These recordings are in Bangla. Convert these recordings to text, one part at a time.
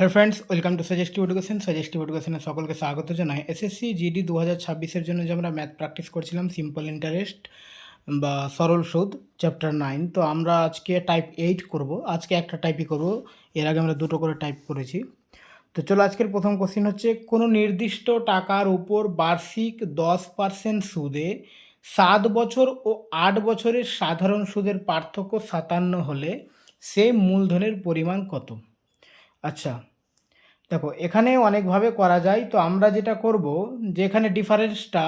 Hello friends welcome to suggestive education suggestive এডুকেশনে সকলকে স্বাগত জানাই। এসএসসি জিডি দু হাজার ছাব্বিশের জন্য যে আমরা ম্যাথ প্র্যাকটিস করছিলাম সিম্পল ইন্টারেস্ট বা সরল সুদ চ্যাপ্টার নাইন তো আমরা আজকে টাইপ এইট করব। আজকে একটা টাইপই করব। এর আগে আমরা দুটো করে টাইপ করেছি। তো চলো আজকের প্রথম কোশ্চেন হচ্ছে, কোনো নির্দিষ্ট টাকার উপর বার্ষিক দশ পার্সেন্ট সুদে সাত বছর ও আট বছরের সাধারণ সুদের পার্থক্য সাতান্ন হলে সেই মূলধনের পরিমাণ কত? আচ্ছা দেখো, এখানে অনেকভাবে করা যায়। তো আমরা যেটা করব যে এখানে ডিফারেন্সটা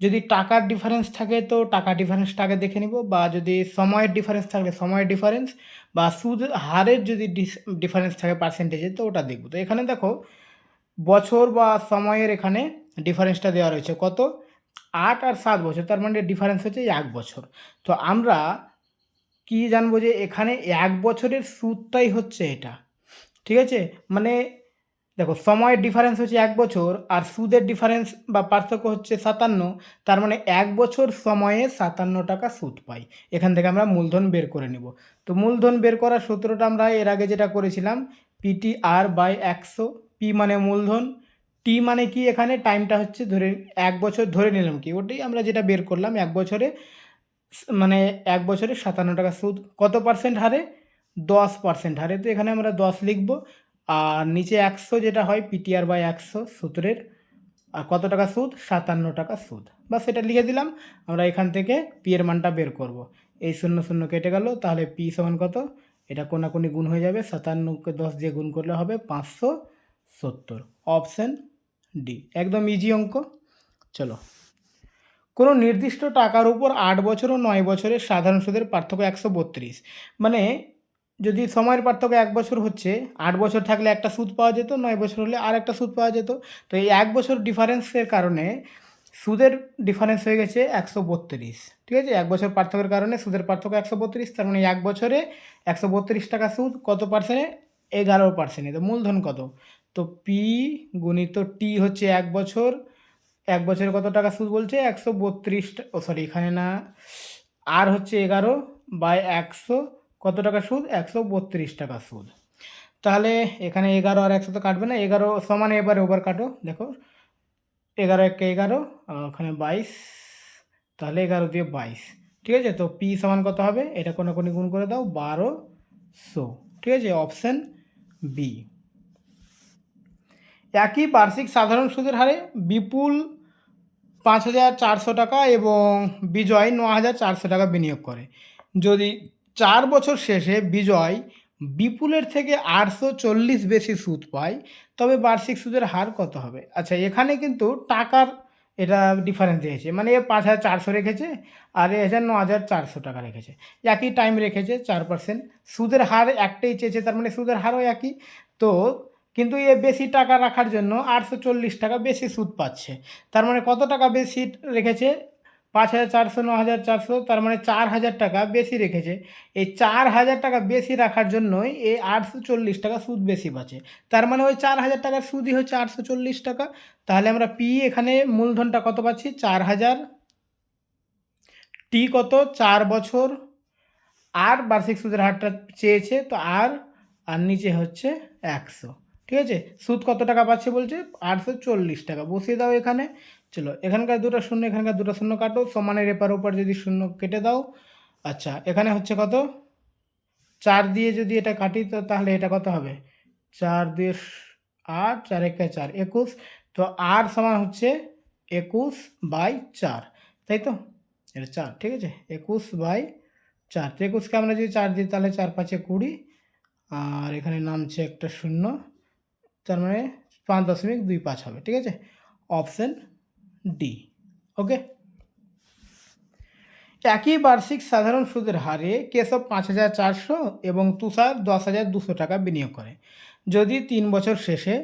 যদি টাকার ডিফারেন্স থাকে, তো টাকা ডিফারেন্সটাকে দেখে নিব, বা যদি সময়ের ডিফারেন্স থাকলে সময়ের ডিফারেন্স বা সুদ, হারের যদি ডিফারেন্স থাকে পার্সেন্টেজে তো ওটা দেখব। তো এখানে দেখো, বছর বা সময়ের এখানে ডিফারেন্সটা দেওয়া রয়েছে। কত? আট আর সাত বছর, তার মানে ডিফারেন্স হচ্ছে এক বছর। তো আমরা কি জানব যে এখানে এক বছরের সুদটাই হচ্ছে এটা। ঠিক আছে? মানে দেখো, সময়ের ডিফারেন্স হচ্ছে এক বছর আর সুদের ডিফারেন্স বা পার্থক্য হচ্ছে সাতান্ন, তার মানে এক বছর সময়ে সাতান্ন টাকা সুদ পাই। এখান থেকে আমরা মূলধন বের করে নিব। তো মূলধন বের করার সূত্রটা আমরা এর আগে যেটা করেছিলাম পিটি আর বাই একশো পি মানে মূলধন টি মানে কি এখানে? টাইমটা হচ্ছে ধরে, এক বছর ধরে নিলাম কি? ওটাই আমরা যেটা বের করলাম, এক বছরে মানে এক বছরে সাতান্ন টাকা সুদ। কত পার্সেন্ট হারে? দশ পার্সেন্ট হারে। তো এখানে আমরা দশ লিখব। আর নিচে একশো যেটা হয় পিটিআর বাই একশো সূত্রের, আর কত টাকা সুদ? সাতান্ন টাকা সুদ। বা সেটা লিখে দিলাম, আমরা এখান থেকে পি এর মানটা বের করব। এই শূন্য শূন্য কেটে গেল, তাহলে পি সমান কত? এটা কোনাকুনি গুণ হয়ে যাবে, সাতান্নকে দশ দিয়ে গুণ করলে হবে পাঁচশো সত্তর। অপশান ডি একদম ইজি অঙ্ক। চলো। কোনো নির্দিষ্ট টাকার উপর আট বছর ও নয় বছরের সাধারণ সুদের পার্থক্য একশো বত্রিশ। মানে যদি সময়ের পার্থক্য এক বছর হচ্ছে, আট বছর থাকলে একটা সুদ পাওয়া যেত, নয় বছর হলে আর একটা সুদ পাওয়া যেত। তো এই এক বছর ডিফারেন্সের কারণে সুদের ডিফারেন্স হয়ে গেছে একশো বত্রিশ। ঠিক আছে? এক বছর পার্থক্যের কারণে সুদের পার্থক্য একশো বত্রিশ, তার মানে এক বছরে একশো বত্রিশ টাকা সুদ, কত পার্সেন্টে এগারো পার্সেন্টে তো মূলধন কত? তো পি গুণিত টি হচ্ছে এক বছর, এক বছরে কত টাকা সুদ বলছে? একশো বত্রিশ ও সরি এখানে না আর হচ্ছে এগারো বাই একশো কত টাকা সুদ? একশো বত্রিশ টাকা সুদ। তাহলে এখানে এগারো আর একশো তো কাটবে না, এগারো সমান এবার ওভার কাটো, দেখো। এগারো একে এগারো ওখানে বাইশ, তাহলে এগারো দিয়ে বাইশ, ঠিক আছে? তো পি সমান কত হবে? এটা কোনো কোনো গুণ করে দাও, বারো বারোশো ঠিক আছে? Option B. একই বার্ষিক সাধারণ সুদের হারে বিপুল পাঁচ হাজার চারশো টাকা এবং বিজয় ন হাজার চারশো টাকা বিনিয়োগ করে। যদি চার বছর শেষে বিজয় বিপুলের থেকে আটশো চল্লিশ বেশি সুদ পায়। তবে বার্ষিক সুদের হার কত হবে? আচ্ছা এখানে কিন্তু টাকার এটা ডিফারেন্স দিয়েছে। মানে এ পাঁচ হাজার চারশো রেখেছে আর এ হাজার ন হাজার চারশো টাকা রেখেছে। একই টাইম রেখেছে চার পার্সেন্ট সুদের হার একটাই চেয়েছে, তার মানে সুদের হারও একই। তো কিন্তু এ বেশি টাকা রাখার জন্য আটশো চল্লিশ টাকা বেশি সুদ পাচ্ছে। তার মানে কত টাকা বেশি রেখেছে? পাঁচ হাজার চারশো ন হাজার চারশো, তার মানে চার হাজার টাকা বেশি রেখেছে। এই চার হাজার টাকা বেশি রাখার জন্যই এই আটশো চল্লিশ টাকা সুদ বেশি পাচ্ছে। তার মানে ওই চার হাজার টাকার সুদই হচ্ছে আটশো চল্লিশ টাকা। তাহলে আমরা পি এখানে মূলধনটা কত পাচ্ছি? চার হাজার। টি কত? চার বছর। আর বার্ষিক সুদের হারটা চেয়েছে, তো আর আর নিচে হচ্ছে একশো। ঠিক আছে? সুদ কত টাকা পাচ্ছে বলছে? আটশো চল্লিশ টাকা। বসিয়ে দাও এখানে। চলো, এখানকার দুটো শূন্য, এখানকার দুটো শূন্য কাটো, সমানের এপার ওপার যদি শূন্য কেটে দাও আচ্ছা এখানে হচ্ছে কত? চার দিয়ে যদি এটা কাটি, তো তাহলে এটা কত হবে? চার দিয়ে আট, চার একে চার, একুশ, তো আর সমান হচ্ছে একুশ বাই চার, তাই তো? এটা চার, ঠিক আছে? একুশ বাই চার, তো একুশকে আমরা যদি চার দিই, তাহলে চার পাঁচে কুড়ি, আর এখানে নামছে একটা শূন্য, তার মানে পাঁচ দশমিক দুই পাঁচ হবে, ঠিক আছে? অপশান ডি ওকে একই বার্ষিক সাধারণ সুদের হারে কেশব পাঁচ হাজার চারশো এবং তুষার দশ হাজার দুশো টাকা বিনিয়োগ করে। যদি তিন বছর শেষে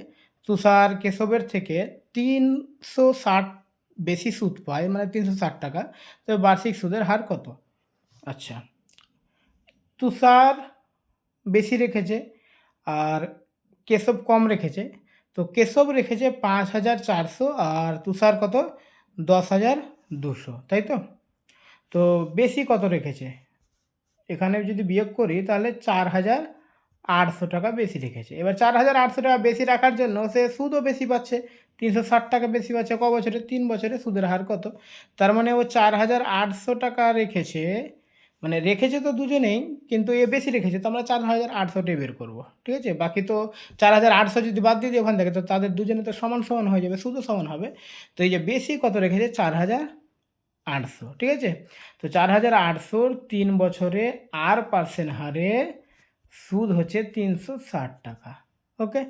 তুষার কেশবের থেকে তিনশো ষাট বেশি সুদ পায় মানে তিনশো ষাট টাকা তবে বার্ষিক সুদের হার কত? আচ্ছা তুষার বেশি রেখেছে আর কেশব কম রেখেছে তো কেশব রেখেছে পাঁচ হাজার চারশো আর তুষার কত? দশ হাজার দুশো, তাই তো? তো বেশি কত রেখেছে? এখানে যদি বিয়োগ করি তাহলে চার হাজার আটশো টাকা বেশি রেখেছে। এবার চার হাজার আটশো টাকা বেশি রাখার জন্য সে সুদও বেশি পাচ্ছে, তিনশো ষাট টাকা বেশি পাচ্ছে, ক বছরে? তিন বছরে সুদের হার কত? তার মানে ও চার হাজার আটশো টাকা রেখেছে মানে রেখেছে তো দুজনেই, কিন্তু এ বেশি রেখেছে, তো আমরা চার হাজার আটশোটাই বের করব, ঠিক আছে? বাকি তো চার হাজার আটশো যদি বাদ দিয়ে দিই ওখান থেকে, তো তাদের দুজনে তো সমান সমান হয়ে যাবে, শুধু সমান হবে। তো এই যে বেশি কত রেখেছে? চার হাজার আটশো, ঠিক আছে? তো চার হাজার আটশোর তিন বছরে আর পার্সেন্ট হারে সুদ হচ্ছে তিনশো ষাট টাকা, ওকে?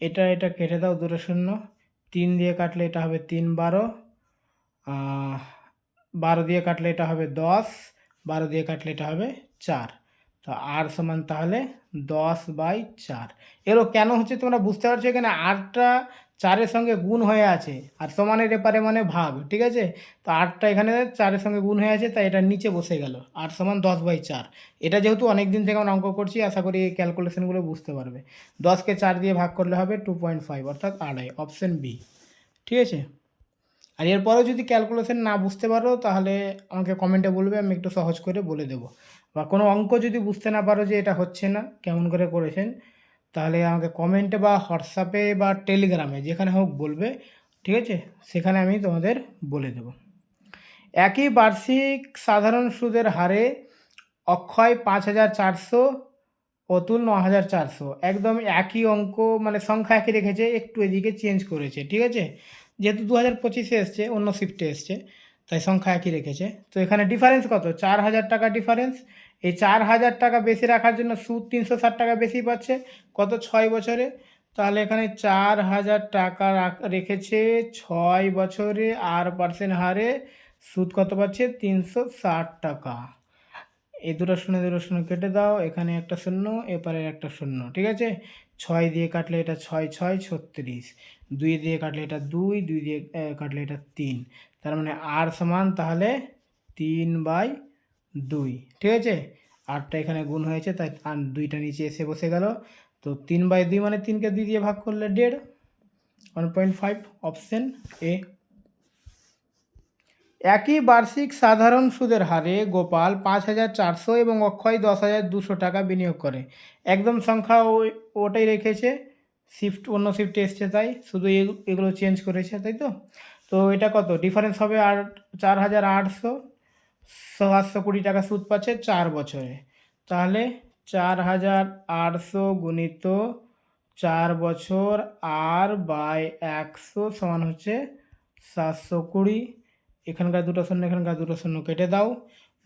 এটা এটা কেটে দাও, দুটো শূন্য। তিন দিয়ে কাটলে এটা হবে তিন বারো বারো দিয়ে কাটলে এটা হবে দশ বারো দিয়ে কাটলে এটা হবে চার। তো আর সমান তাহলে দশ বাই চার। এরও কেন হচ্ছে তোমরা বুঝতে পারছ এখানে আটটা চারের সঙ্গে গুণ হয়ে আছে, আর সমানের এপারে মানে ভাগ, ঠিক আছে? তো আটটা এখানে চারের সঙ্গে গুণ হয়ে আছে, তাই এটা নিচে বসে গেল। আট সমান দশ বাই চার। এটা যেহেতু অনেক দিন থেকে আমরা অঙ্ক করছি, আশা করি এই ক্যালকুলেশনগুলো বুঝতে পারবে। দশকে চার দিয়ে ভাগ করলে হবে টু পয়েন্ট ফাইভ অর্থাৎ আড়াই অপশন বি ঠিক আছে? আর এরপরেও যদি ক্যালকুলেশন না বুঝতে পারো, তাহলে আমাকে কমেন্টে বলবে, আমি একটু সহজ করে বলে দেবো। বা কোনো অঙ্ক যদি বুঝতে না পারো যে এটা হচ্ছে না, কেমন করে করেছেন, তাহলে আমাকে কমেন্টে বা হোয়াটসঅ্যাপে বা টেলিগ্রামে যেখানে হোক বলবে, ঠিক আছে? সেখানে আমি তোমাদের বলে দেবো। একই বার্ষিক সাধারণ সুদের হারে অক্ষয় পাঁচ হাজার চারশো, অতুল ন হাজার চারশো। একদম একই অঙ্ক মানে সংখ্যা একই রেখেছে, একটু এদিকে চেঞ্জ করেছে, ঠিক আছে? যেহেতু দু হাজার পঁচিশে এসছে, অন্য শিফটে এসছে, তাই সংখ্যা একই রেখেছে। তো এখানে ডিফারেন্স কত? চার হাজার টাকা ডিফারেন্স এই চার হাজার টাকা বেশি রাখার জন্য সুদ তিনশো ষাট টাকা বেশি পাচ্ছে। কত? ছয় বছরে। তাহলে এখানে চার হাজার টাকা রাখ- রেখেছে ছয় বছরে আর পার্সেন্ট হারে সুদ কত পাচ্ছে? তিনশো ষাট টাকা। এই দুটো শূন্য দুটো শূন্য কেটে দাও, এখানে একটা শূন্য, এপারে একটা শূন্য, ঠিক আছে? ছয় দিয়ে কাটলে এটা ছয় ছয়, ছত্রিশ। দুই দিয়ে কাটলে এটা দুই দুই দিয়ে কাটলে এটা তিন। তার মানে আর সমান তাহলে তিন বাই দুই, ঠিক আছে? আটটা এখানে গুণ হয়েছে, তাই আর দুইটা নিচে এসে বসে গেল। তো তিন বাই দুই মানে তিনকে দুই দিয়ে ভাগ করলে দেড় one point five option A একই বার্ষিক সাধারণ সুদের হারে গোপাল পাঁচ হাজার চারশো এবং অক্ষয় দশ হাজার দুশো টাকা বিনিয়োগ করে। একদম সংখ্যা ওটাই রেখেছে। শিফট অন্য শিফটে এসছে তাই। শুধু এগু- এগুলো চেঞ্জ করেছে, তাই তো? তো এটা কত? ডিফারেন্স হবে আর চার হাজার আটশো, সাতশো কুড়ি টাকা সুদ পাচ্ছে চার বছরে। তাহলে চার হাজার আটশো গুণিত চার বছর আর বাই একশো সমান হচ্ছে সাতশো কুড়ি। এখানকার দুটো শূন্য, এখানকার দুটো শূন্য কেটে দাও।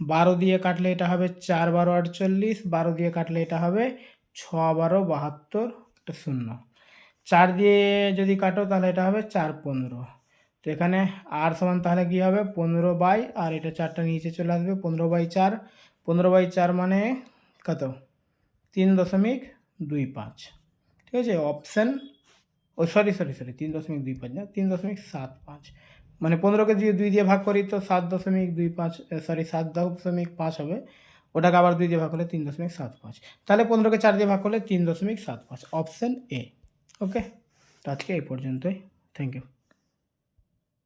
বারো দিয়ে কাটলে এটা হবে চার বারো আটচল্লিশ, বারো দিয়ে কাটলে এটা হবে ছ বারো বাহাত্তর, একটা শূন্য। চার দিয়ে যদি কাটো তাহলে এটা হবে চার পনেরো। তো এখানে আর সমান তাহলে কী হবে? পনেরো বাই, আর এটা চারটা নিচে চলে আসবে, পনেরো বাই চার। পনেরো বাই চার মানে কত? তিন দশমিক দুই পাঁচ। ঠিক আছে? অপশান, ও সরি সরি সরি, তিন দশমিক দুই পাঁচ না, তিন দশমিক সাত পাঁচ। মানে পনেরোকে যদি দুই দিয়ে ভাগ করি তো সাত দশমিক দুই পাঁচ সরি সাত দশমিক পাঁচ হবে। ওটাকে আবার দুই দিয়ে ভাগ করলে তিন দশমিক সাত পাঁচ। তাহলে পনেরোকে চার দিয়ে ভাগ করলে তিন দশমিক সাত পাঁচ অপশান এ ওকে তো আজকে এই পর্যন্তই। Thank you